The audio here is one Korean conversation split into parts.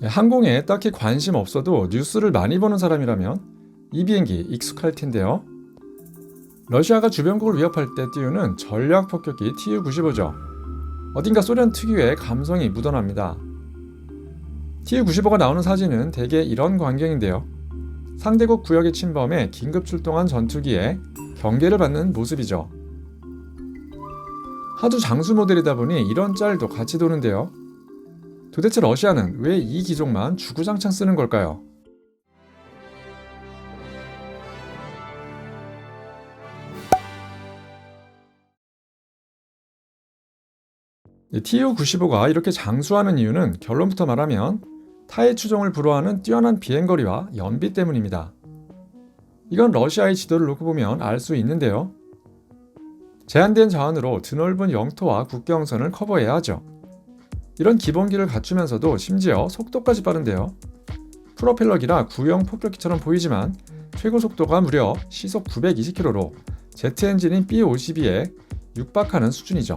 네, 항공에 딱히 관심 없어도 뉴스를 많이 보는 사람이라면 이 비행기 익숙할 텐데요. 러시아가 주변국을 위협할 때 띄우는 전략 폭격기 Tu-95죠. 어딘가 소련 특유의 감성이 묻어납니다. Tu-95가 나오는 사진은 대개 이런 광경인데요. 상대국 구역의 침범에 긴급 출동한 전투기에 경계를 받는 모습이죠. 하도 장수 모델이다 보니 이런 짤도 같이 도는데요. 도대체 러시아는 왜 이 기종만 주구장창 쓰는 걸까요? TU-95가 이렇게 장수하는 이유는 결론부터 말하면 타의 추종을 불허하는 뛰어난 비행거리와 연비 때문입니다. 이건 러시아의 지도를 놓고 보면 알 수 있는데요. 제한된 자원으로 드넓은 영토와 국경선을 커버해야 하죠. 이런 기본기를 갖추면서도 심지어 속도까지 빠른데요. 프로펠러기라 구형 폭격기처럼 보이지만 최고 속도가 무려 시속 920km로 제트 엔진인 B-52에 육박하는 수준이죠.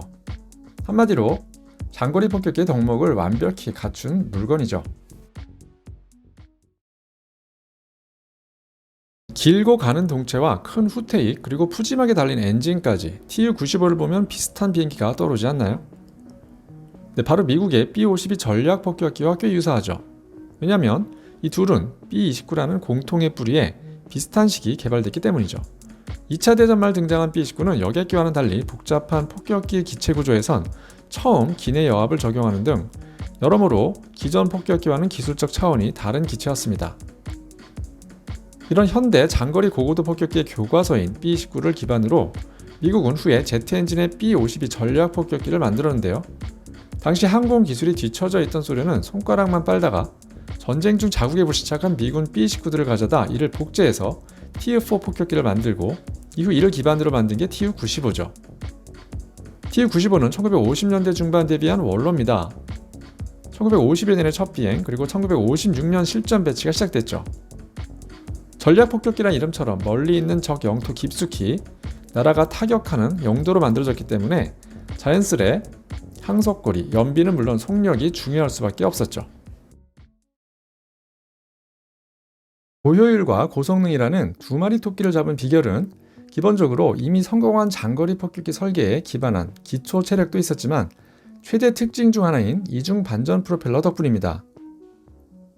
한마디로 장거리 폭격기의 덕목을 완벽히 갖춘 물건이죠. 길고 가는 동체와 큰 후테익 그리고 푸짐하게 달린 엔진까지 TU-95를 보면 비슷한 비행기가 떠오르지 않나요? 네, 바로 미국의 B-52 전략 폭격기와 꽤 유사하죠. 왜냐하면 이 둘은 B-29라는 공통의 뿌리에 비슷한 시기 개발됐기 때문이죠. 2차 대전 말 등장한 B-29는 여객기와는 달리 복잡한 폭격기 기체 구조에선 처음 기내 여합을 적용하는 등 여러모로 기존 폭격기와는 기술적 차원이 다른 기체였습니다. 이런 현대 장거리 고고도 폭격기의 교과서인 B-29를 기반으로 미국은 후에 제트 엔진의 B-52 전략 폭격기를 만들었는데요. 당시 항공 기술이 뒤처져 있던 소련은 손가락만 빨다가 전쟁 중 자국에 불시착한 미군 B-29들을 가져다 이를 복제해서 TU-4 폭격기를 만들고 이후 이를 기반으로 만든 게 TU-95죠. TU-95는 1950년대 중반 데뷔한 원로입니다. 1951년에 첫 비행, 그리고 1956년 실전 배치가 시작됐죠. 전략 폭격기란 이름처럼 멀리 있는 적 영토 깊숙이 나라가 타격하는 용도로 만들어졌기 때문에 자연스레 항속거리, 연비는 물론 속력이 중요할 수밖에 없었죠. 고효율과 고성능이라는 두 마리 토끼를 잡은 비결은 기본적으로 이미 성공한 장거리 폭격기 설계에 기반한 기초 체력도 있었지만 최대 특징 중 하나인 이중 반전 프로펠러 덕분입니다.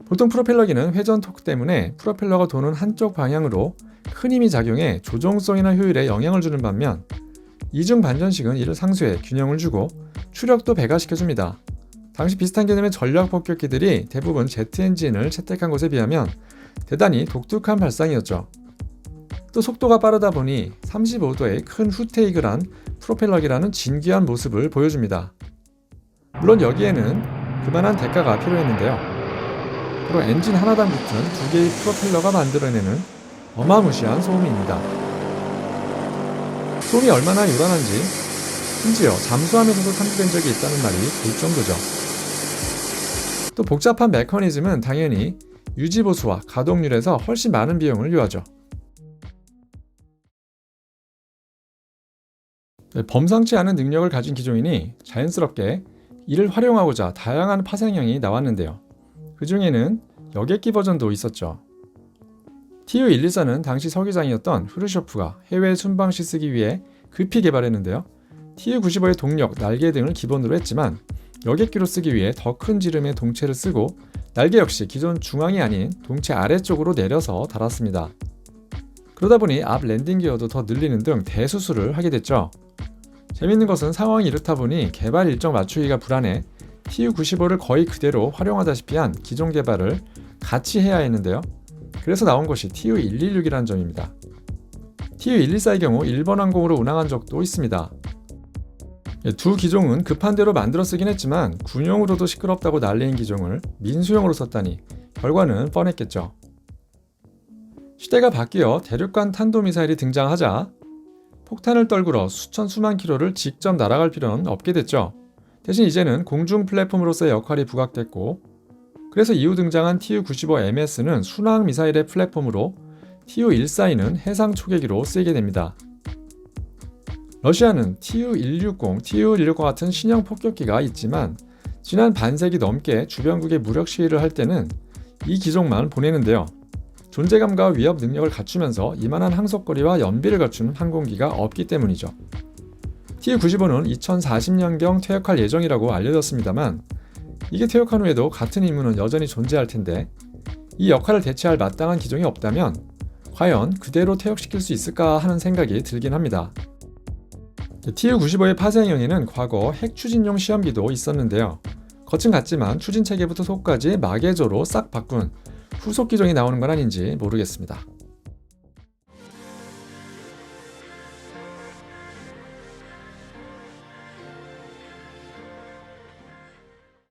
보통 프로펠러기는 회전 토크 때문에 프로펠러가 도는 한쪽 방향으로 큰 힘이 작용해 조종성이나 효율에 영향을 주는 반면 이중 반전식은 이를 상쇄해 균형을 주고 추력도 배가시켜줍니다. 당시 비슷한 개념의 전략 폭격기들이 대부분 제트 엔진을 채택한 것에 비하면 대단히 독특한 발상이었죠. 또 속도가 빠르다 보니 35도의 큰 후테이크를 한 프로펠러기라는 진귀한 모습을 보여줍니다. 물론 여기에는 그만한 대가가 필요했는데요. 바로 엔진 하나당 붙은 두 개의 프로펠러가 만들어내는 어마무시한 소음입니다. 소음이 얼마나 요란한지 심지어 잠수함에서도 탐지된 적이 있다는 말이 돌 정도죠. 또 복잡한 메커니즘은 당연히 유지보수와 가동률에서 훨씬 많은 비용을 요하죠. 네, 범상치 않은 능력을 가진 기종이니 자연스럽게 이를 활용하고자 다양한 파생형이 나왔는데요. 그 중에는 여객기 버전도 있었죠. TU-114는 당시 서기장이었던 후르쇼프가 해외 순방 시 쓰기 위해 급히 개발했는데요. TU-95의 동력, 날개 등을 기본으로 했지만 여객기로 쓰기 위해 더 큰 지름의 동체를 쓰고 날개 역시 기존 중앙이 아닌 동체 아래쪽으로 내려서 달았습니다. 그러다 보니 앞 랜딩 기어도 더 늘리는 등 대수술을 하게 됐죠. 재밌는 것은 상황이 이렇다 보니 개발 일정 맞추기가 불안해 TU-95를 거의 그대로 활용하다시피 한 기존 개발을 같이 해야 했는데요. 그래서 나온 것이 TU-116이라는 점입니다. TU-114의 경우 일본 항공으로 운항한 적도 있습니다. 예, 두 기종은 급한 대로 만들어 쓰긴 했지만 군용으로도 시끄럽다고 난리인 기종을 민수용으로 썼다니 결과는 뻔했겠죠. 시대가 바뀌어 대륙간 탄도미사일이 등장하자 폭탄을 떨구러 수천 수만 킬로를 직접 날아갈 필요는 없게 됐죠. 대신 이제는 공중 플랫폼으로서의 역할이 부각됐고 그래서 이후 등장한 TU-95MS는 순항 미사일의 플랫폼으로 TU-142는 해상 초계기로 쓰이게 됩니다. 러시아는 TU-160, TU-160과 같은 신형 폭격기가 있지만 지난 반세기 넘게 주변국에 무력 시위를 할 때는 이 기종만 보내는데요. 존재감과 위협 능력을 갖추면서 이만한 항속거리와 연비를 갖춘 항공기가 없기 때문이죠. Tu-95는 2040년경 퇴역할 예정이라고 알려졌습니다만 이게 퇴역한 후에도 같은 임무는 여전히 존재할 텐데 이 역할을 대체할 마땅한 기종이 없다면 과연 그대로 퇴역시킬 수 있을까 하는 생각이 들긴 합니다. Tu-95의 파생형에는 과거 핵 추진용 시험기도 있었는데요. 거친 같지만 추진 체계부터 속까지 마개조로 싹 바꾼 후속 기종이 나오는 건 아닌지 모르겠습니다.